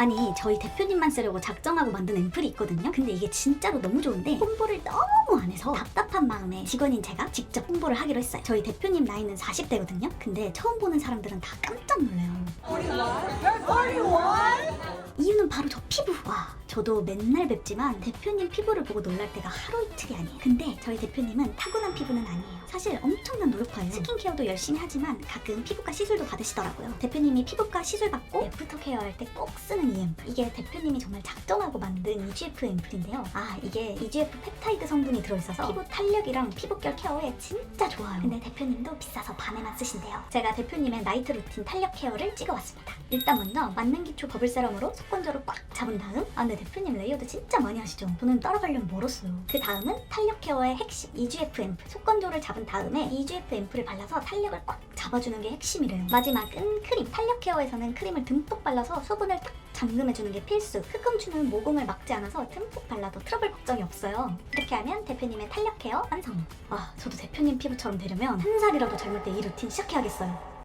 아니 저희 대표님만 쓰려고 작정하고 만든 앰플이 있거든요. 근데 이게 진짜로 너무 좋은데 홍보를 너무 안 해서 답답한 마음에 직원인 제가 직접 홍보를 하기로 했어요. 저희 대표님 나이는 40대거든요. 근데 처음 보는 사람들은 다 깜짝 놀래요. 이유는 바로 저 피부. 와, 저도 맨날 뵙지만 대표님 피부를 보고 놀랄 때가 하루 이틀이 아니에요. 근데 저희 대표님은 타고난 피부는 아니에요. 사실 엄청난 노력파예요. 스킨케어도 열심히 하지만 가끔 피부과 시술도 받으시더라고요. 대표님이 피부과 시술 받고 애프터 케어 할 때 꼭 쓰는 이 앰플. 이게 대표님이 정말 작정하고 만든 EGF 앰플인데요. 아, 이게 EGF 펩타이드 성분이 들어있어서 피부 탄력이랑 피부결 케어에 진짜 좋아요. 근데 대표님도 비싸서 반에만 쓰신대요. 제가 대표님의 나이트 루틴 탄력 케어를 찍어왔습니다. 일단 먼저 만능 기초 버블 세럼으로 속건조를 꽉 잡은 다음 아 근데 대표님 레이어드 진짜 많이 하시죠? 저는 따라가려면 멀었어요. 그 다음은 탄력 케어의 핵심 EGF 앰플 속건조를 잡은 다음에 EGF 앰플을 발라서 탄력을 꽉 잡아주는 게 핵심이래요. 마지막은 크림. 탄력 케어에서는 크림을 듬뿍 발라서 수분을 딱 잠금해주는 게 필수. 흑금추는 모공을 막지 않아서 듬뿍 발라도 트러블 걱정이 없어요. 이렇게 하면 대표님의 탄력 케어 완성. 아 저도 대표님 피부처럼 되려면 한 살이라도 젊을 때 이 루틴 시작해야겠어요.